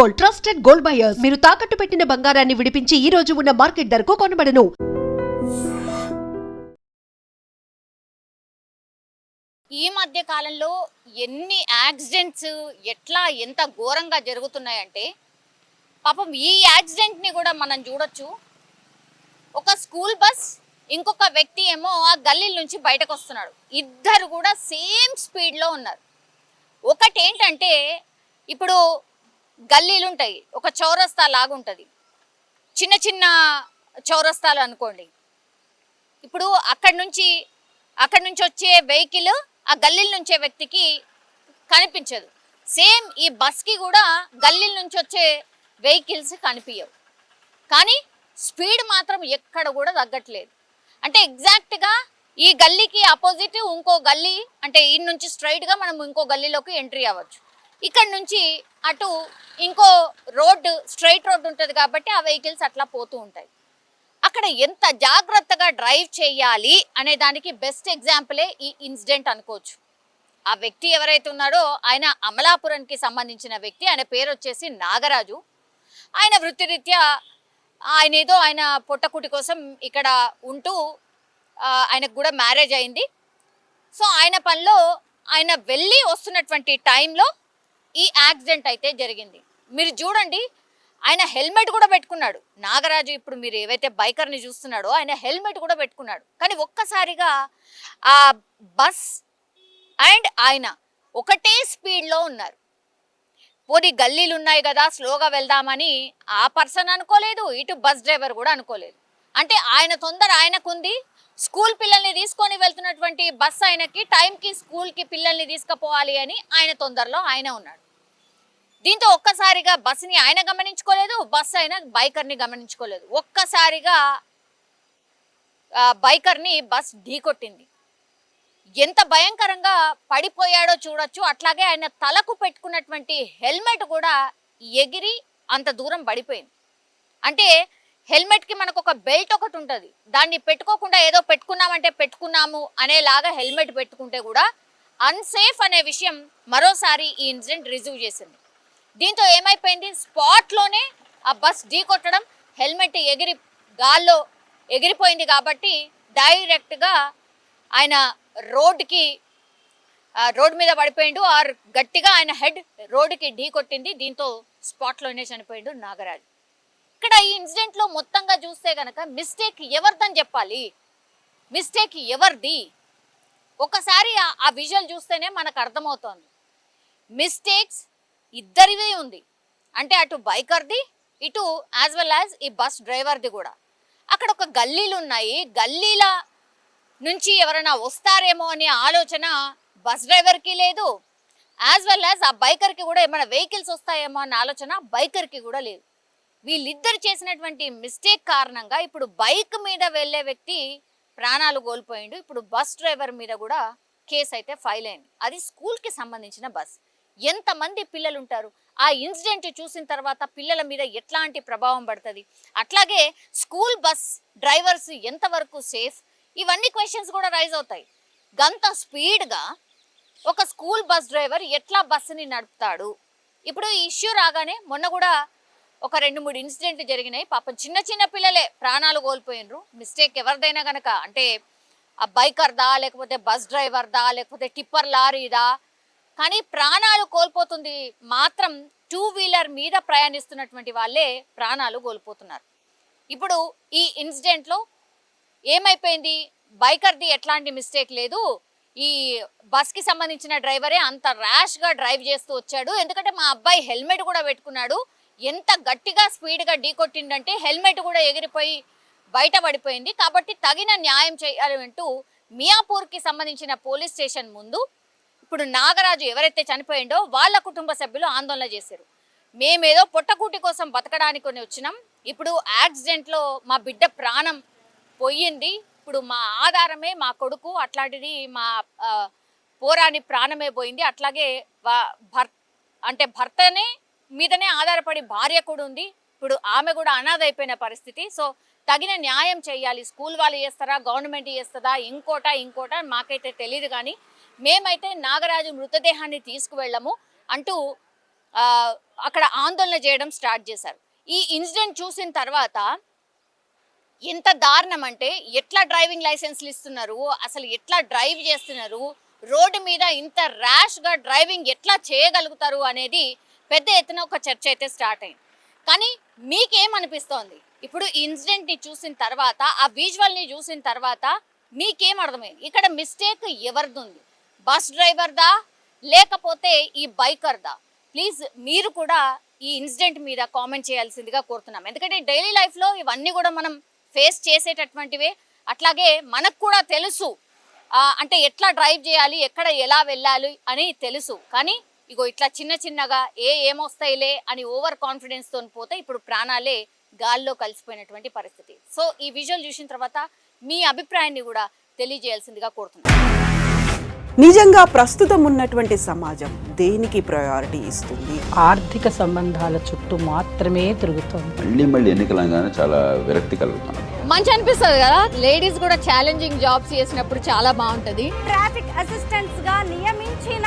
Gold trusted gold buyers. మీరు తాకట్టు పెట్టిన బంగారాన్ని విడిపించి ఈ రోజు ఉన్న మార్కెట్ ధరకు కొనబడను. ఈ మధ్య కాలంలో ఎన్ని యాక్సిడెంట్స్ ఎట్లా ఎంత ఘోరంగా జరుగుతున్నాయంటే పాపం ఈ యాక్సిడెంట్ని కూడా మనం చూడొచ్చు. ఒక స్కూల్ బస్ ఇంకొక వ్యక్తి ఏమో ఆ గల్లీ నుంచి బయటకు వస్తున్నాడు ఇద్దరు కూడా సేమ్ స్పీడ్లో ఉన్నారు. ఒకటేంటంటే ఇప్పుడు గల్లీలు ఉంటాయి ఒక చౌరస్తా లాగా ఉంటుంది చిన్న చిన్న చౌరస్తాలు అనుకోండి. ఇప్పుడు అక్కడి నుంచి అక్కడి నుంచి వచ్చే వెహికల్ ఆ గల్లీల నుంచే వ్యక్తికి కనిపించదు. సేమ్ ఈ బస్కి కూడా గల్లీల నుంచి వచ్చే వెహికల్స్ కనిపించవు కానీ స్పీడ్ మాత్రం ఎక్కడ కూడా తగ్గట్లేదు. అంటే ఎగ్జాక్ట్గా ఈ గల్లీకి ఆపోజిట్ ఇంకో గల్లీ అంటే ఈ నుంచి స్ట్రైట్గా మనం ఇంకో గల్లీలోకి ఎంట్రీ అవ్వచ్చు. ఇక్కడ నుంచి అటు ఇంకో రోడ్డు స్ట్రైట్ రోడ్డు ఉంటుంది కాబట్టి ఆ వెహికల్స్ అట్లా పోతూ ఉంటాయి. అక్కడ ఎంత జాగ్రత్తగా డ్రైవ్ చేయాలి అనే దానికి బెస్ట్ ఎగ్జాంపులే ఈ ఇన్సిడెంట్ అనుకోవచ్చు. ఆ వ్యక్తి ఎవరైతే ఉన్నాడో ఆయన అమలాపురంకి సంబంధించిన వ్యక్తి ఆయన పేరు వచ్చేసి నాగరాజు. ఆయన వృత్తిరీత్యా ఆయన ఏదో ఆయన పొట్టకుటి కోసం ఇక్కడ ఉంటూ ఆయనకు కూడా మ్యారేజ్ అయింది. సో ఆయన పనిలో ఆయన వెళ్ళి వస్తున్నటువంటి టైంలో ఈ యాక్సిడెంట్ అయితే జరిగింది. మీరు చూడండి ఆయన హెల్మెట్ కూడా పెట్టుకున్నాడు. నాగరాజు ఇప్పుడు మీరు ఏవైతే బైకర్ని చూస్తున్నాడో ఆయన హెల్మెట్ కూడా పెట్టుకున్నాడు. కానీ ఒక్కసారిగా ఆ బస్ అండ్ ఆయన ఒకటే స్పీడ్లో ఉన్నారు. పోనీ గల్లీలు ఉన్నాయి కదా స్లోగా వెళ్దామని ఆ పర్సన్ అనుకోలేదు ఇటు బస్ డ్రైవర్ కూడా అనుకోలేదు. అంటే ఆయన తొందర ఆయనకుంది. స్కూల్ పిల్లల్ని తీసుకొని వెళ్తున్నటువంటి బస్ ఆయనకి టైంకి స్కూల్కి పిల్లల్ని తీసుకుపోవాలి అని ఆయన తొందరలో ఆయన ఉన్నాడు. దీంతో ఒక్కసారిగా బస్సుని ఆయన గమనించుకోలేదు బస్ అయినా బైకర్ని గమనించుకోలేదు. ఒక్కసారిగా బైకర్ని బస్ ఢీకొట్టింది. ఎంత భయంకరంగా పడిపోయాడో చూడొచ్చు. అట్లాగే ఆయన తలకు పెట్టుకున్నటువంటి హెల్మెట్ కూడా ఎగిరి అంత దూరం పడిపోయింది. అంటే హెల్మెట్కి మనకు ఒక బెల్ట్ ఒకటి ఉంటుంది. దాన్ని పెట్టుకోకుండా ఏదో పెట్టుకున్నామంటే పెట్టుకున్నాము అనేలాగా హెల్మెట్ పెట్టుకుంటే కూడా అన్సేఫ్ అనే విషయం మరోసారి ఈ ఇన్సిడెంట్ రిజీవ్ చేసింది. దీంతో ఏమైపోయింది? స్పాట్లోనే ఆ బస్ ఢీ కొట్టడం హెల్మెట్ ఎగిరి గాల్లో ఎగిరిపోయింది కాబట్టి డైరెక్ట్గా ఆయన రోడ్డుకి ఆ, రోడ్ మీద పడిపోయిండు ఆర్ గట్టిగా ఆయన హెడ్ రోడ్డుకి ఢీ కొట్టింది. దీంతో స్పాట్లోనే చనిపోయిండు నాగరాజు. ఇక్కడ ఈ ఇన్సిడెంట్లో మొత్తంగా చూస్తే గనక మిస్టేక్ ఎవరిదని చెప్పాలి? మిస్టేక్ ఎవరిది? ఒకసారి ఆ- ఆ విజువల్ చూస్తేనే మనకు అర్థమవుతోంది. మిస్టేక్స్ ఇద్దరివి ఉంది. అంటే అటు బైకర్ది ఇటు యాజ్ వెల్ యాజ్ ఈ బస్ డ్రైవర్ది కూడా. అక్కడ ఒక గల్లీలు ఉన్నాయి. గల్లీల నుంచి ఎవరైనా వస్తారేమో అనే ఆలోచన బస్ డ్రైవర్కి లేదు. యాజ్ వెల్ యాజ్ ఆ బైకర్కి కూడా ఏమైనా వెహికల్స్ వస్తాయేమో అన్న ఆలోచన బైకర్కి కూడా లేదు. వీళ్ళిద్దరు చేసినటువంటి మిస్టేక్ కారణంగా ఇప్పుడు బైక్ మీద వెళ్ళే వ్యక్తి ప్రాణాలు కోల్పోయిండు. ఇప్పుడు బస్ డ్రైవర్ మీద కూడా కేసు అయితే ఫైల్ అయింది. అది స్కూల్కి సంబంధించిన బస్. ఎంతమంది పిల్లలు ఉంటారు ఆ ఇన్సిడెంట్ చూసిన తర్వాత పిల్లల మీద ఎట్లాంటి ప్రభావం పడుతుంది? అట్లాగే స్కూల్ బస్ డ్రైవర్స్ ఎంతవరకు సేఫ్? ఇవన్నీ క్వశ్చన్స్ కూడా రైజ్ అవుతాయి. గంత స్పీడ్గా ఒక స్కూల్ బస్ డ్రైవర్ ఎట్లా బస్సుని నడుపుతాడు? ఇప్పుడు ఈ ఇష్యూ రాగానే మొన్న కూడా ఒక రెండు మూడు ఇన్సిడెంట్ జరిగినాయి. పాపం చిన్న చిన్న పిల్లలే ప్రాణాలు కోల్పోయినరు. మిస్టేక్ ఎవరిదైనా కనుక అంటే ఆ బైకర్దా లేకపోతే బస్ డ్రైవర్దా లేకపోతే టిప్పర్ లారీదా? కానీ ప్రాణాలు కోల్పోతుంది మాత్రం టూ వీలర్ మీద ప్రయాణిస్తున్నటువంటి వాళ్ళే ప్రాణాలు కోల్పోతున్నారు. ఇప్పుడు ఈ ఇన్సిడెంట్లో ఏమైపోయింది? బైకర్ది ఎట్లాంటి మిస్టేక్ లేదు. ఈ బస్కి సంబంధించిన డ్రైవరే అంత ర్యాష్గా డ్రైవ్ చేస్తూ వచ్చాడు. ఎందుకంటే మా అబ్బాయి హెల్మెట్ కూడా పెట్టుకున్నాడు. ఎంత గట్టిగా స్పీడ్గా ఢీకొట్టిండంటే హెల్మెట్ కూడా ఎగిరిపోయి బయట పడిపోయింది కాబట్టి తగిన న్యాయం చేయాలంటూ మియాపూర్కి సంబంధించిన పోలీస్ స్టేషన్ ముందు ఇప్పుడు నాగరాజు ఎవరైతే చనిపోయిండో వాళ్ళ కుటుంబ సభ్యులు ఆందోళన చేశారు. మేమేదో పొట్టకూటి కోసం బతకడానికి కొని వచ్చినాం. ఇప్పుడు యాక్సిడెంట్లో మా బిడ్డ ప్రాణం పోయింది. ఇప్పుడు మా ఆధారమే మా కొడుకు అట్లాంటిది మా పోరాని ప్రాణమే పోయింది. అట్లాగే వా- భర్ అంటే భర్తనే మీదనే ఆధారపడి భార్య కూడా ఉంది. ఇప్పుడు ఆమె కూడా అనాథ అయిపోయిన పరిస్థితి. సో తగిన న్యాయం చేయాలి. స్కూల్ వాళ్ళు చేస్తారా? గవర్నమెంట్ చేస్తుందా? ఇంకోట ఇంకోట మాకైతే తెలియదు కానీ మేమైతే నాగరాజు మృతదేహాన్ని తీసుకువెళ్ళము అంటూ అక్కడ ఆందోళన చేయడం స్టార్ట్ చేశారు. ఈ ఇన్సిడెంట్ చూసిన తర్వాత ఎంత దారుణం అంటే ఎట్లా డ్రైవింగ్ లైసెన్స్లు ఇస్తున్నారు? అసలు ఎట్లా డ్రైవ్ చేస్తున్నారు? రోడ్డు మీద ఇంత ర్యాష్గా డ్రైవింగ్ ఎట్లా చేయగలుగుతారు అనేది పెద్ద ఎత్తున ఒక చర్చ అయితే స్టార్ట్ అయింది. కానీ మీకేమనిపిస్తోంది? ఇప్పుడు ఇన్సిడెంట్ని చూసిన తర్వాత ఆ విజువల్ని చూసిన తర్వాత మీకేం అర్థమైంది ఇక్కడ మిస్టేక్ ఎవరిది ఉంది బస్ డ్రైవర్దా? లేకపోతే ఈ బైకర్దా? ప్లీజ్ మీరు కూడా ఈ ఇన్సిడెంట్ మీద కామెంట్ చేయాల్సిందిగా కోరుతున్నాం. ఎందుకంటే డైలీ లైఫ్లో ఇవన్నీ కూడా మనం ఫేస్ చేసేటటువంటివే. అట్లాగే మనకు కూడా తెలుసు అంటే ఎట్లా డ్రైవ్ చేయాలి ఎక్కడ ఎలా వెళ్ళాలి అని తెలుసు. కానీ ఇగో ఇట్లా చిన్న చిన్నగా ఏ ఏమొస్తాయిలే అని ఓవర్ కాన్ఫిడెన్స్తో పోతే ఇప్పుడు ప్రాణాలే గాల్లో కలిసిపోయినటువంటి పరిస్థితి. సో ఈ విజువల్ చూసిన తర్వాత మీ అభిప్రాయాన్ని కూడా తెలియజేయాల్సిందిగా కోరుతున్నాను. నిజంగా ప్రస్తుతం ఉన్నటువంటి సమాజం దేనికి ప్రయారిటీ ఇస్తుంది? ఆర్థిక సంబంధాల చుట్టూ మాత్రమే తిరుగుతోంది. మళ్ళీ మళ్ళీ ఎన్నికలంగానే చాలా విరక్తి మంచి అనిపిస్తుంది కదా? లేడీస్ కూడా ఛాలెంజింగ్ జాబ్స్ చేసినప్పుడు చాలా బాగుంటది. ట్రాఫిక్ అసిస్టెంట్స్గా నియమించిన